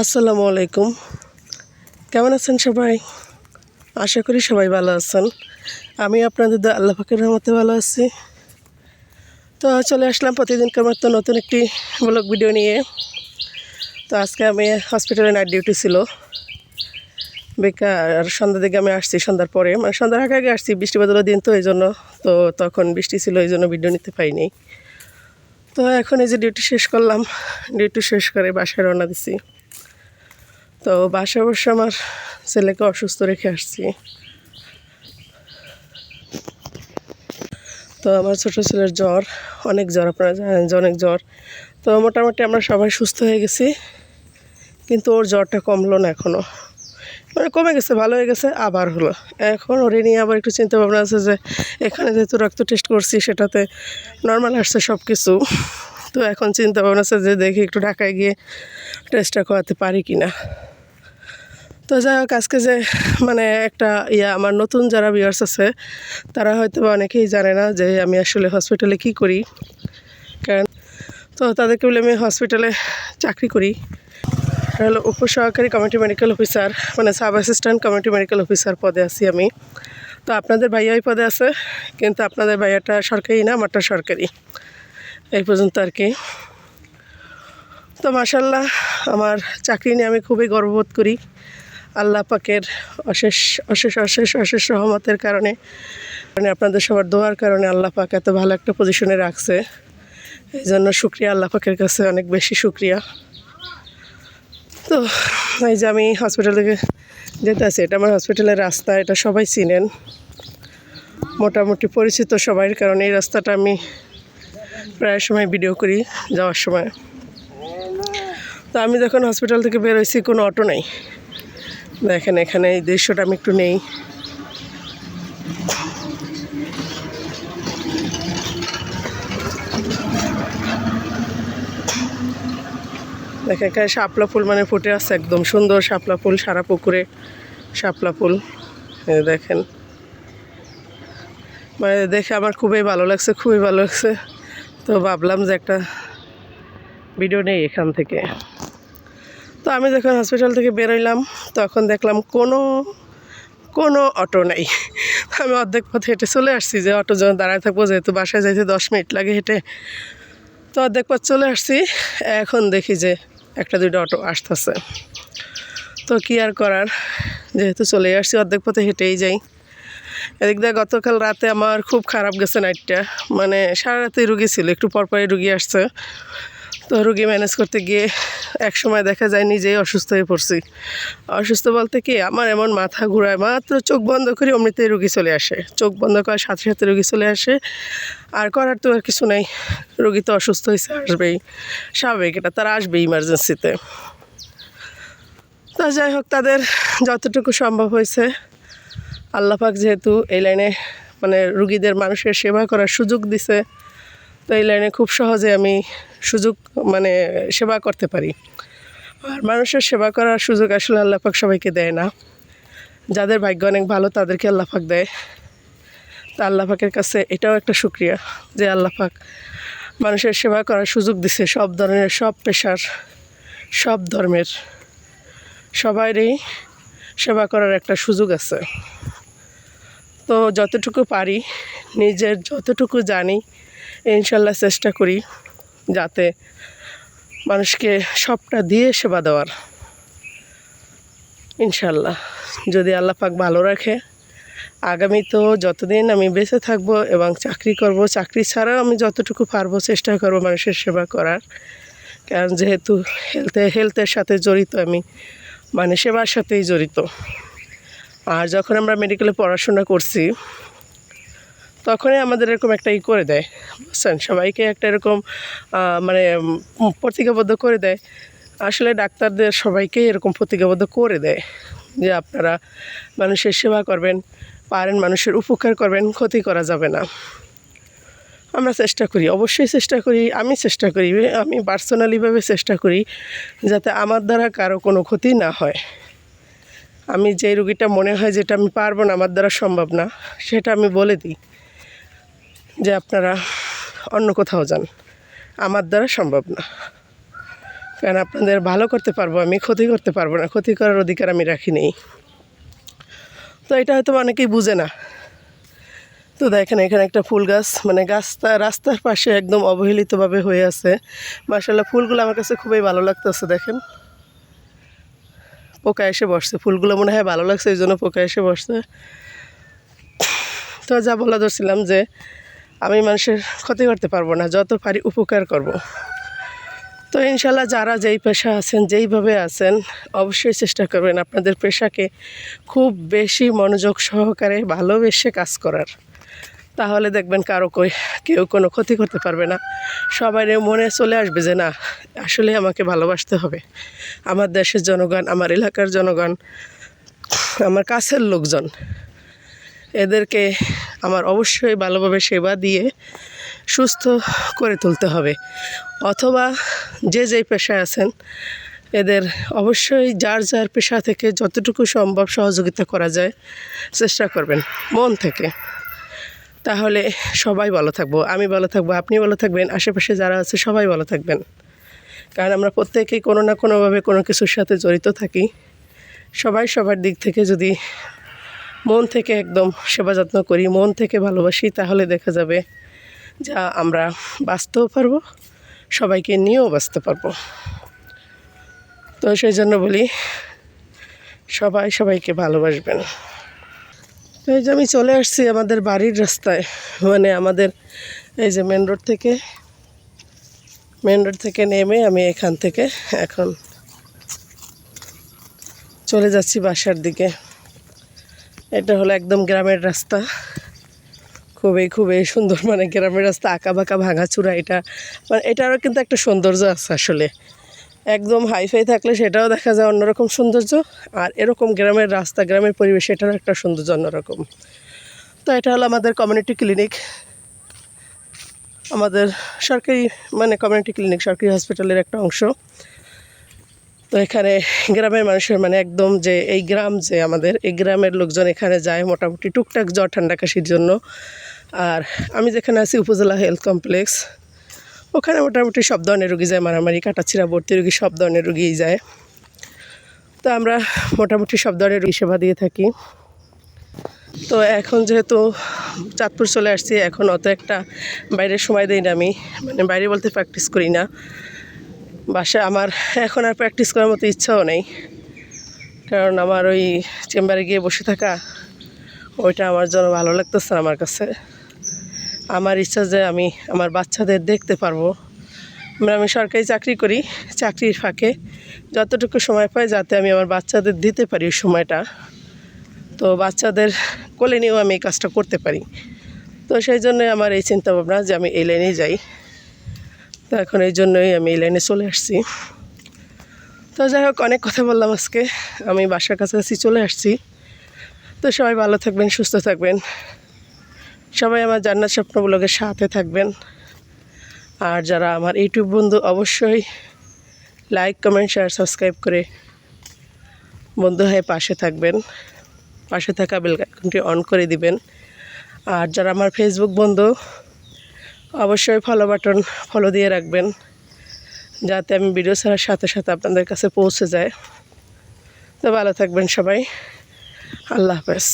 আসসালামু আলাইকুম। কেমন আছেন সবাই? আশা করি সবাই ভালো আছেন। আমি আপনাদের আল্লাহ পাকের রহমতে ভালো আছি। তো চলে আসলাম প্রতিদিনকার মতো নতুন একটি ব্লগ ভিডিও নিয়ে। তো আজকে আমি হসপিটালে নাইট ডিউটি ছিল। বেকার সন্ধ্যার দিকে আমি আসছি সন্ধ্যার পরে। মানে সন্ধ্যার আগে আগে আসছি, বৃষ্টি বাদলের দিন তো এই জন্য তো তখন বৃষ্টি ছিল এই জন্য ভিডিও নিতে পাইনি তো এখন এই যে ডিউটি শেষ করলাম। ডিউটি শেষ করে বাসায় রওনা দিছি। তো বাসায় বসে আমার ছেলেকে অসুস্থ রেখে আসছি। তো আমার ছোটো ছেলের জ্বর, অনেক জ্বর, আপনারা জানেন যে অনেক জ্বর। তো মোটামুটি আমরা সবাই সুস্থ হয়ে গেছি, কিন্তু ওর জ্বরটা কমলো না এখনও মানে কমে গেছে, ভালো হয়ে গেছে, আবার হলো। এখন ওরে নিয়ে আবার একটু চিন্তা ভাবনা আছে যে এখানে যেহেতু রক্ত টেস্ট করছি, সেটাতে নর্মাল আসছে সব কিছু তো এখন চিন্তা ভাবনা আছে যে দেখি একটু ঢাকায় গিয়ে টেস্টটা করাতে পারি কি না তো যাই হোক, আজকে যে মানে একটা ইয়া আমার নতুন যারা ভিউয়ার্স আছে, তারা হয়তো বা অনেকেই জানে না যে আমি আসলে হসপিটালে কি করি। কারণ তো তাদেরকে বলে আমি হসপিটালে চাকরি করি। হলো উপসহকারী কমিটি মেডিকেল অফিসার মানে sub assistant committee medical officer পদে আছি আমি। তো আপনাদের ভাইয়া ওই পদে আছে, কিন্তু আপনাদের ভাইয়াটা সরকারি না, আমারটা সরকারি। এই পর্যন্ত আর কি। তো মাসাল্লাহ আমার চাকরি নিয়ে আমি খুবই গর্ববোধ করি। আল্লাহ পাকের অশেষ অশেষ অশেষ অশেষ রহমতের কারণে মানে আপনাদের সবার দোয়ার কারণে আল্লাহ পাক এত ভালো একটা পজিশনে রাখছে। এই জন্য শুক্রিয়া আল্লাহ পাকের কাছে, অনেক বেশি শুক্রিয়া। তো, এই যে আমি হসপিটাল থেকে যেতে আছি এটা আমার হসপিটালের রাস্তা, এটা সবাই চিনেন। মোটামুটি পরিচিত সবাই কারণ এই রাস্তাটা আমি প্রায় সময় ভিডিও করি যাওয়ার সময়। তো আমি যখন হসপিটাল থেকে বেরোইছি কোনো অটো নেই। দেখেন, এখানে এই দৃশ্যটা আমি একটু নেই। দেখেন, এখানে শাপলা ফুল মানে ফুটে আছে একদম সুন্দর শাপলা ফুল, সারা পুকুরে শাপলা ফুল। দেখেন। মানে দেখে আমার খুবই ভালো লাগছে, খুবই ভালো লাগছে। তো ভাবলাম যে একটা ভিডিও নেই এখান থেকে। তো আমি যখন হসপিটাল থেকে বেরোইলাম তখন দেখলাম কোনো কোনো অটো নেই। আমি অর্ধেক পথে হেঁটে চলে আসছি যে অটো যখন দাঁড়ায় থাকব, যেহেতু বাসায় যাইতে দশ মিনিট লাগে হেঁটে। তো অর্ধেক পথ চলে আসছি, এখন দেখি যে একটা দুইটা অটো আসতেছে। তো কি আর করার? যেহেতু চলে আসছি, অর্ধেক পথে হেঁটেই যাই। এদিক দিয়ে গতকাল রাতে আমার খুব খারাপ গেছে নাইটটা মানে সারা রাতে রুগী ছিল, একটু পরপরই রুগী আসছে। তো রুগী ম্যানেজ করতে গিয়ে এক সময় দেখা যায় নিজেই অসুস্থ হয়ে পড়ছি। অসুস্থ বলতে কি, আমার এমন মাথা ঘুরায়, মাত্র চোখ বন্ধ করি অমনিতেই রুগী চলে আসে। চোখ বন্ধ করার সাথে সাথে রুগী চলে আসে। আর করার তো আর কিছু নেই, রুগী তো অসুস্থ হয়েছে আসবেই। স্বাভাবিক এটা, তারা আসবে ইমার্জেন্সিতে তা। যাই হোক, তাদের যতটুকু সম্ভব হয়েছে আল্লাপাক যেহেতু এই লাইনে মানে রুগীদের মানুষের সেবা করার সুযোগ দিছে, তো এই লাইনে খুব সহজে আমি সুযোগ মানে সেবা করতে পারি। আর মানুষের সেবা করার সুযোগ আসলে আল্লাপাক সবাইকে দেয় না। যাদের ভাগ্য অনেক ভালো, তাদেরকে আল্লাপাক দেয়। তা আল্লাপাকের কাছে এটাও একটা সুক্রিয়া যে আল্লাপাক মানুষের সেবা করার সুযোগ দিছে। সব ধরনের, সব পেশার, সব ধর্মের সবারই সেবা করার একটা সুযোগ আছে। তো যতটুকু পারি, নিজের যতটুকু জানি, ইনশাল্লাহ চেষ্টা করি। যাতে মানুষকে সবটা দিয়ে সেবা দেওয়ার। ইনশাল্লাহ যদি আল্লাহ পাক ভালো রাখে, আগামী তো যতদিন আমি বেঁচে থাকব এবং চাকরি করব, চাকরি ছাড়াও আমি যতটুকু পারব চেষ্টা করব মানুষের সেবা করার। কারণ যেহেতু হেলথে হেলথের সাথে জড়িত আমি মানে সেবার সাথেই জড়িত। আর যখন আমরা মেডিকেলে পড়াশোনা করছি তখনই আমাদের এরকম একটা ই করে দেয়, বুঝছেন? সবাইকে একটা এরকম মানে প্রতিজ্ঞাবদ্ধ করে দেয়। আসলে ডাক্তারদের সবাইকেই এরকম প্রতিজ্ঞাবদ্ধ করে দেয় যে আপনারা মানুষের সেবা করবেন, পারেন, মানুষের উপকার করবেন, ক্ষতি করা যাবে না। আমরা চেষ্টা করি, অবশ্যই চেষ্টা করি, আমি চেষ্টা করি, আমি পার্সোনালিভাবে চেষ্টা করি যাতে আমার দ্বারা কারও কোনো ক্ষতি না হয়। আমি যে রুগীটা মনে হয় যেটা আমি পারব না, আমার দ্বারা সম্ভব না, সেটা আমি বলে দিই। যে আপনারা অন্য কোথাও যান। আমার দ্বারা সম্ভব না। কারণ আপনাদের ভালো করতে পারব, আমি ক্ষতি করতে পারব না। ক্ষতি করার অধিকার আমি রাখি নেই। তো এটা হয়তো অনেকেই বুঝে না। তো দেখেন, এখানে একটা ফুল গাছ মানে গাছটা রাস্তার পাশে একদম অবহেলিতভাবে হয়ে আছে। মার্শাল্লাহ ফুলগুলো আমার কাছে খুবই ভালো লাগতেছে, দেখেন। পোকা এসে বসছে। ফুলগুলো মনে হয় ভালো লাগছে, এই জন্য পোকা এসে বসছে। তো যা বলা ধরছিলাম যে আমি মানুষের ক্ষতি করতে পারব না, যত পারি উপকার করব। তো ইনশাল্লাহ যারা যেই পেশা আছেন, যেইভাবে আছেন, অবশ্যই চেষ্টা করবেন আপনাদের পেশাকে খুব বেশি মনোযোগ সহকারে ভালোবেসে কাজ করার। তাহলে দেখবেন কারও কই, কেউ কোনো ক্ষতি করতে পারবে না। সবাই মনে চলে আসবে যে, না, আসলে আমাকে ভালোবাসতে হবে। আমার দেশের জনগণ, আমার এলাকার জনগণ, আমার কাছের লোকজন। এদেরকে আমার অবশ্যই ভালোভাবে সেবা দিয়ে সুস্থ করে তুলতে হবে। অথবা যে যেই পেশায় আছেন, এদের অবশ্যই যার যার পেশা থেকে যতটুকু সম্ভব সহযোগিতা করা যায়, চেষ্টা করবেন মন থেকে। তাহলে সবাই ভালো থাকব, আমি ভালো থাকব, আপনি ভালো থাকবেন, আশেপাশে যারা আছে সবাই ভালো থাকবেন। কারণ আমরা প্রত্যেকেই কোনো না কোনোভাবে কোনো কিছুর সাথে জড়িত থাকি। সবাই সবার দিক থেকে যদি মন থেকে একদম সেবা যত্ন করি, মন থেকে ভালোবাসি, তাহলে দেখা যাবে যা আমরা বাঁচতেও পারব, সবাইকে নিয়েও বাঁচতে পারব। তো সেই জন্য বলি, সবাই সবাইকে ভালোবাসবেন। তো এই যে আমি চলে আসছি আমাদের বাড়ির রাস্তায় মানে আমাদের এই যে মেন রোড থেকে। মেন রোড থেকে নেমে আমি এখান থেকে এখন চলে যাচ্ছি বাসার দিকে। এটা হলো একদম গ্রামের রাস্তা। খুবই খুবই সুন্দর মানে গ্রামের রাস্তা আঁকা বাঁকা ভাঙাচুরা, এটা মানে এটারও কিন্তু একটা সৌন্দর্য আছে আসলে। একদম হাইফাই থাকলে সেটাও দেখা যায় অন্যরকম সৌন্দর্য, আর এরকম গ্রামের রাস্তা, গ্রামের পরিবেশ এটারও একটা সৌন্দর্য অন্যরকম। তো এটা হলো আমাদের কমিউনিটি ক্লিনিক আমাদের সরকারি মানে কমিউনিটি ক্লিনিক সরকারি হসপিটালের একটা অংশ। তো এখানে গ্রামের মানুষের মানে একদম যে এই গ্রাম যে আমাদের, এই গ্রামের লোকজন এখানে যায় মোটামুটি টুকটাক জ্বর ঠান্ডা কাশির জন্য। আর আমি যেখানে আছি, উপজেলা হেলথ কমপ্লেক্স, ওখানে মোটামুটি সব ধরনের রুগী যায়, মারামারি কাটাছিরা ভর্তি রুগী, সব ধরনের রুগীই যায়। তো আমরা মোটামুটি সব ধরনের রুগী সেবা দিয়ে থাকি। তো এখন যেহেতু চাঁদপুর চলে আসছি, এখন অত একটা বাইরের সময় দিই না আমি। মানে বাইরে বলতে প্র্যাকটিস করি না। বাসা আমার এখন আর প্র্যাকটিস করার মতো ইচ্ছাও নেই। কারণ আমার ওই চেম্বারে গিয়ে বসে থাকা, ওইটা আমার জন্য ভালো লাগতেছে আমার কাছে। আমার ইচ্ছা যে আমি আমার বাচ্চাদের দেখতে পারব। মানে আমি সরকারি চাকরি করি, চাকরির ফাঁকে। যতটুকু সময় পাই যাতে আমি আমার বাচ্চাদের দিতে পারি ওই সময়টা। তো বাচ্চাদের কোলে নিয়েও আমি এই কাজটা করতে পারি। তো সেই জন্যই আমার এই চিন্তা ভাবনা যে আমি এই লাইনেই যাই। তো এখন এই জন্যই আমি এই লাইনে চলে আসছি। তো যাই হোক, অনেক কথা বললাম আজকে। আমি বাসার কাছাকাছি চলে আসছি। তো সবাই ভালো থাকবেন, সুস্থ থাকবেন। সবাই আমার জান্নাত স্বপ্নগুলোকে সাথে থাকবেন। আর যারা আমার ইউটিউব বন্ধু, অবশ্যই লাইক, কমেন্ট, শেয়ার, সাবস্ক্রাইব করে বন্ধু হয়ে পাশে থাকবেন। পাশে থাকা বেল আইকনটি অন করে দিবেন। আর যারা আমার ফেসবুক বন্ধু অবশ্যই ফলো বাটন ফলো দিয়ে রাখবেন, যাতে আমি ভিডিও ছাড়ার সাথে সাথে আপনাদের কাছে পৌঁছে যায়। তো ভালো থাকবেন সবাই, আল্লাহ হাফেজ।